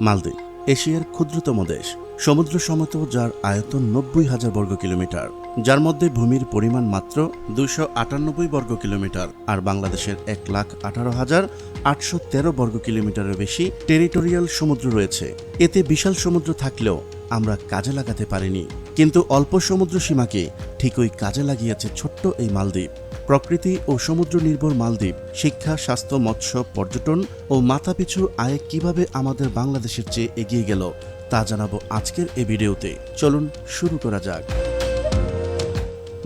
মালদ্বীপ, এশিয়ার ক্ষুদ্রতম দেশ, সমুদ্র সমতল যার আয়তন নব্বই হাজার বর্গ কিলোমিটার, যার মধ্যে ভূমির পরিমাণ মাত্র দুইশো আটানব্বই বর্গ কিলোমিটার, আর বাংলাদেশের এক লাখ আঠারো হাজার আটশো তেরো বর্গ কিলোমিটারের বেশি টেরিটোরিয়াল সমুদ্র রয়েছে। এতে বিশাল সমুদ্র থাকলেও আমরা কাজে লাগাতে পারিনি। কিন্তু অল্প সমুদ্র সীমাকে ঠিকই কাজে লাগিয়েছে ছোট্ট এই মালদ্বীপ। প্রকৃতি ও সমুদ্র নির্ভর মালদ্বীপ, শিক্ষা, স্বাস্থ্য, মৎস্য, পর্যটন ও মাথাপিছু আয় কীভাবে আমাদের বাংলাদেশের চেয়ে এগিয়ে গেল, তা জানাব আজকের এ ভিডিওতে। চলুন শুরু করা যাক।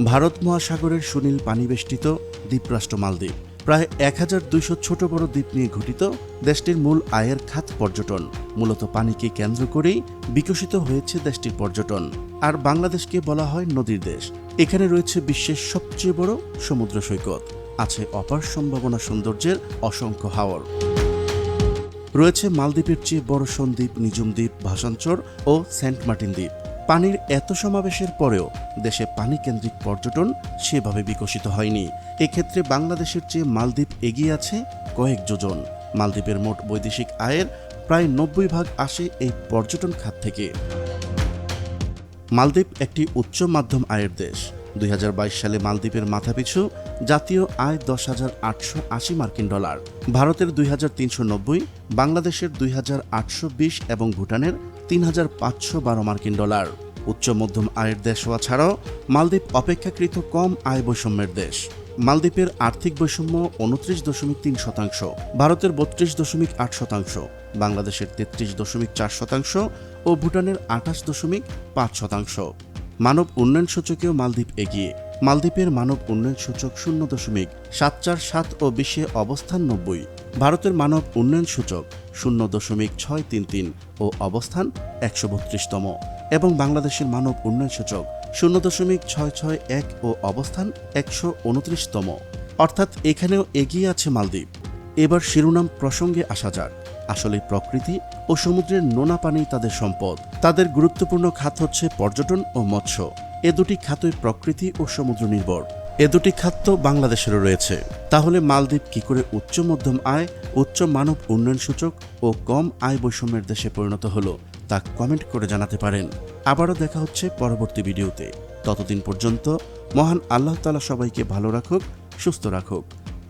ভারত মহাসাগরের সুনীল পানিবেষ্টিত দ্বীপরাষ্ট্র মালদ্বীপ। প্রায় এক হাজার দুইশো ছোট বড় দ্বীপ নিয়ে গঠিত দেশটির মূল আয়ের খাত পর্যটন। মূলত পানিকে কেন্দ্র করেই বিকশিত হয়েছে দেশটির পর্যটন। আর বাংলাদেশকে বলা হয় নদীর দেশ। এখানে রয়েছে বিশ্বের সবচেয়ে বড় সমুদ্র সৈকত। আছে অপার সম্ভাবনা সৌন্দর্যের অসংখ্য হাওর। রয়েছে মালদ্বীপের চেয়ে বড় সন্দ্বীপ নিজুম দ্বীপ, ভাসানচর ও সেন্ট মার্টিন দ্বীপ। পানির এত সমাবেশের পরেও দেশে পানি কেন্দ্রিক পর্যটন সেভাবে বিকশিত হয়নি। এক্ষেত্রে বাংলাদেশের চেয়ে মালদ্বীপ এগিয়ে আছে কয়েক যোজন। মালদ্বীপের মোট বৈদেশিক আয়ের প্রায় নব্বই ভাগ আসে এই পর্যটন খাত থেকে। মালদ্বীপ একটি উচ্চ মাধ্যম আয়ের দেশ। দুই হাজার বাইশ সালে মালদ্বীপের মাথাপিছু জাতীয় আয় দশ হাজার আটশো আশি মার্কিন ডলার। ভারতের দুই হাজার তিনশো নব্বই, বাংলাদেশের দুই হাজার আটশো বিশ এবং ভুটানের তিন হাজার পাঁচশো বারো মার্কিন ডলার। উচ্চ মধ্যম আয়ের দেশ হওয়া ছাড়াও মালদ্বীপ অপেক্ষাকৃত কম আয় বৈষম্যের দেশ। মালদ্বীপের আর্থিক বৈষম্য উনত্রিশ দশমিক তিন শতাংশ, ভারতের বত্রিশ দশমিক আট শতাংশ, বাংলাদেশের তেত্রিশ দশমিক চার শতাংশ ও ভুটানের আঠাশ দশমিক পাঁচ শতাংশ। মানব উন্নয়ন সূচকেও মালদ্বীপ এগিয়ে। মালদ্বীপের মানব উন্নয়ন সূচক শূন্য দশমিক সাত চার সাত ও বিশ্বে অবস্থান নব্বই। ভারতের মানব উন্নয়ন সূচক শূন্য দশমিক ছয় তিন তিন ও অবস্থান একশো বত্রিশতম। এবং বাংলাদেশের মানব উন্নয়ন সূচক শূন্য দশমিক ছয় ছয় এক ও অবস্থান একশো উনত্রিশতম। অর্থাৎ এখানেও এগিয়ে আছে মালদ্বীপ। এবার শিরোনাম প্রসঙ্গে আসা যাক। আসলে প্রকৃতি ও সমুদ্রের নোনা পানি তাদের সম্পদ। তাদের গুরুত্বপূর্ণ খাত হচ্ছে পর্যটন ও মৎস্য। এ দুটি খাতই প্রকৃতি ও সমুদ্র নির্ভর। এ দুটি খাত তো বাংলাদেশেরও রয়েছে। তাহলে মালদ্বীপ কি করে উচ্চ মধ্যম আয়, উচ্চ মানব উন্নয়ন সূচক ও কম আয় বৈষম্যের দেশে পরিণত হলো, তা কমেন্ট করে জানাতে পারেন। আবারও দেখা হচ্ছে পরবর্তী ভিডিওতে। ততদিন পর্যন্ত মহান আল্লাহ তালা সবাইকে ভালো রাখুক, সুস্থ রাখুক।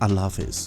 আল্লাহ হাফেজ।